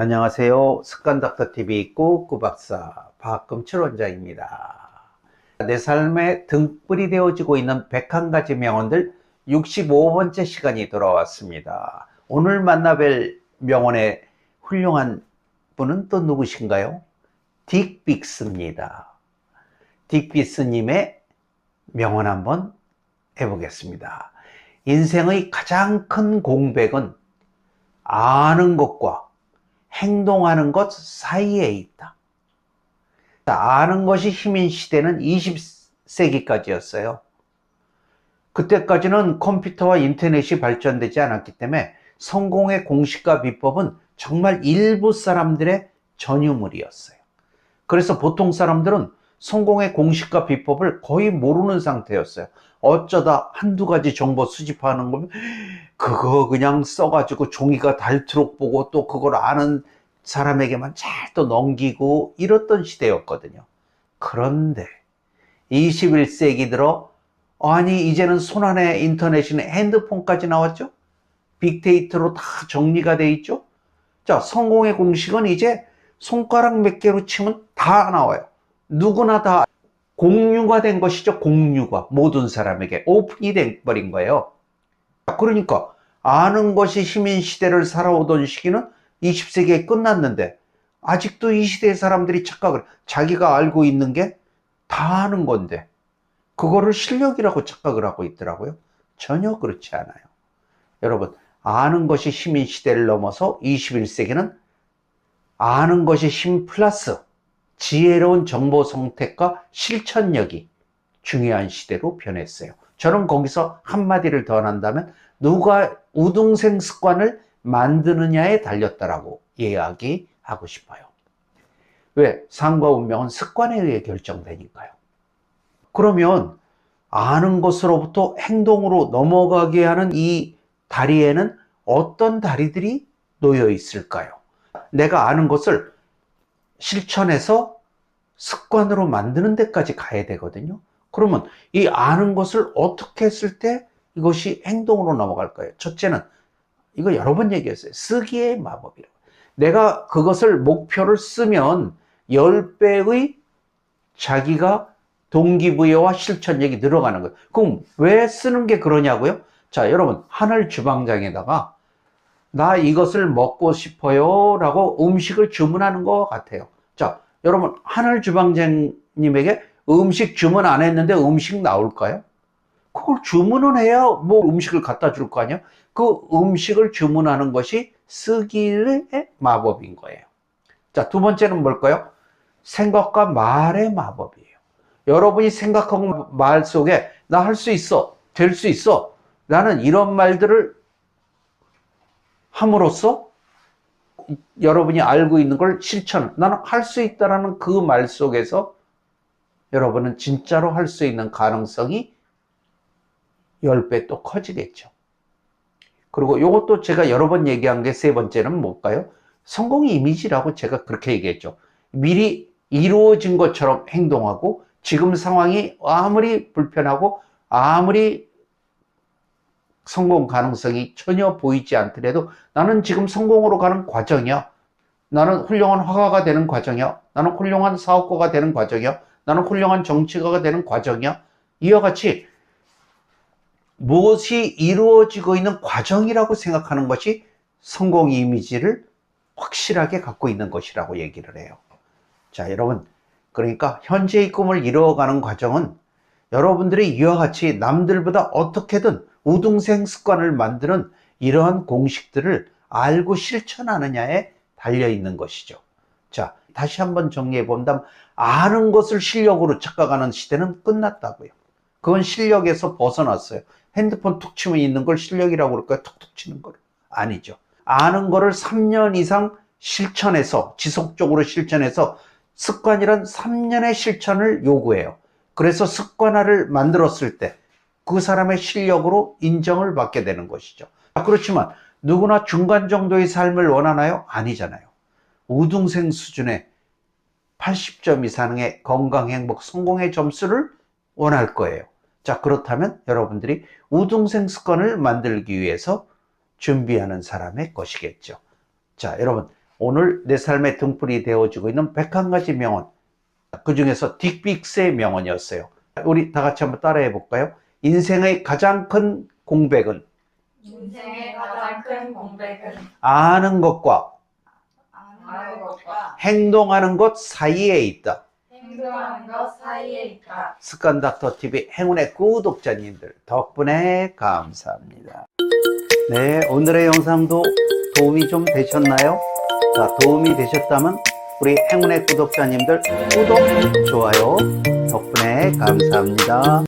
안녕하세요. 습관닥터TV 꾸꾸박사 박금철 원장입니다. 내 삶에 등불이 되어지고 있는 101가지 명언들 65번째 시간이 돌아왔습니다. 오늘 만나뵐 명언의 훌륭한 분은 또 누구신가요? 딕 빅스입니다. 딕 빅스님의 명언 한번 해보겠습니다. 인생의 가장 큰 공백은 아는 것과 행동하는 것 사이에 있다. 아는 것이 힘인 시대는 20세기까지였어요. 그때까지는 컴퓨터와 인터넷이 발전되지 않았기 때문에 성공의 공식과 비법은 정말 일부 사람들의 전유물이었어요. 그래서 보통 사람들은 성공의 공식과 비법을 거의 모르는 상태였어요. 어쩌다 한두 가지 정보 수집하는 거면 그거 그냥 써가지고 종이가 닳도록 보고 또 그걸 아는 사람에게만 잘 또 넘기고 이랬던 시대였거든요. 그런데 21세기 들어 아니 이제는 손안에 인터넷이나 핸드폰까지 나왔죠? 빅데이터로 다 정리가 돼 있죠? 자, 성공의 공식은 이제 손가락 몇 개로 치면 다 나와요. 누구나 다 공유가 된 것이죠. 공유가 모든 사람에게 오픈이 돼 버린 거예요. 그러니까 아는 것이 힘인 시대를 살아오던 시기는 20세기에 끝났는데 아직도 이 시대의 사람들이 착각을 자기가 알고 있는 게 다 아는 건데 그거를 실력이라고 착각을 하고 있더라고요. 전혀 그렇지 않아요. 여러분 아는 것이 힘인 시대를 넘어서 21세기는 아는 것이 힘 플러스 지혜로운 정보 선택과 실천력이 중요한 시대로 변했어요. 저는 거기서 한마디를 더 한다면 누가 우등생 습관을 만드느냐에 달렸다라고 이야기하고 싶어요. 왜? 삶과 운명은 습관에 의해 결정되니까요. 그러면 아는 것으로부터 행동으로 넘어가게 하는 이 다리에는 어떤 다리들이 놓여 있을까요? 내가 아는 것을 실천해서 습관으로 만드는 데까지 가야 되거든요. 그러면 이 아는 것을 어떻게 했을 때 이것이 행동으로 넘어갈까요? 첫째는 이거 여러 번 얘기했어요. 쓰기의 마법이라고. 내가 그것을 목표를 쓰면 10배의 자기가 동기부여와 실천력이 늘어가는 거예요. 그럼 왜 쓰는 게 그러냐고요? 자, 여러분, 하늘 주방장에다가 나 이것을 먹고 싶어요 라고 음식을 주문하는 것 같아요. 자, 여러분, 하늘 주방장님에게 음식 주문 안 했는데 음식 나올까요? 그걸 주문은 해야 뭐 음식을 갖다 줄 거 아니야? 그 음식을 주문하는 것이 쓰기의 마법인 거예요. 자, 두 번째는 뭘까요? 생각과 말의 마법이에요. 여러분이 생각하고 말 속에 나 할 수 있어, 될 수 있어, 라는 이런 말들을 함으로써 여러분이 알고 있는 걸 실천, 나는 할 수 있다라는 그 말 속에서 여러분은 진짜로 할 수 있는 가능성이 10배 또 커지겠죠. 그리고 이것도 제가 여러 번 얘기한 게 세 번째는 뭘까요? 성공 이미지라고 제가 그렇게 얘기했죠. 미리 이루어진 것처럼 행동하고 지금 상황이 아무리 불편하고 아무리 성공 가능성이 전혀 보이지 않더라도 나는 지금 성공으로 가는 과정이야. 나는 훌륭한 화가가 되는 과정이야. 나는 훌륭한 사업가가 되는 과정이야. 나는 훌륭한 정치가가 되는 과정이야. 이와 같이 무엇이 이루어지고 있는 과정이라고 생각하는 것이 성공 이미지를 확실하게 갖고 있는 것이라고 얘기를 해요. 자, 여러분. 그러니까 현재의 꿈을 이루어가는 과정은 여러분들이 이와 같이 남들보다 어떻게든 우등생 습관을 만드는 이러한 공식들을 알고 실천하느냐에 달려 있는 것이죠. 자, 다시 한번 정리해 본다면 아는 것을 실력으로 착각하는 시대는 끝났다고요. 그건 실력에서 벗어났어요. 핸드폰 툭 치면 있는 걸 실력이라고 그럴까요? 툭툭 치는 걸. 아니죠. 아는 거를 3년 이상 실천해서 지속적으로 실천해서 습관이란 3년의 실천을 요구해요. 그래서 습관화를 만들었을 때 그 사람의 실력으로 인정을 받게 되는 것이죠. 그렇지만 누구나 중간 정도의 삶을 원하나요? 아니잖아요. 우등생 수준의 80점 이상의 건강, 행복, 성공의 점수를 원할 거예요. 자, 그렇다면 여러분들이 우등생 습관을 만들기 위해서 준비하는 사람의 것이겠죠. 자, 여러분, 오늘 내 삶의 등불이 되어주고 있는 101가지 명언. 그 중에서 딕빅스의 명언이었어요. 우리 다 같이 한번 따라해 볼까요? 인생의 가장 큰 공백은 인생의 가장 큰 공백은 아는 것과 아는 것과 행동하는 것 사이에 있다. 행동하는 것 사이에 있다. 습관 닥터 TV 행운의 구독자님들 덕분에 감사합니다. 네, 오늘의 영상도 도움이 좀 되셨나요? 자, 도움이 되셨다면 우리 행운의 구독자님들 구독, 좋아요 덕분에 감사합니다.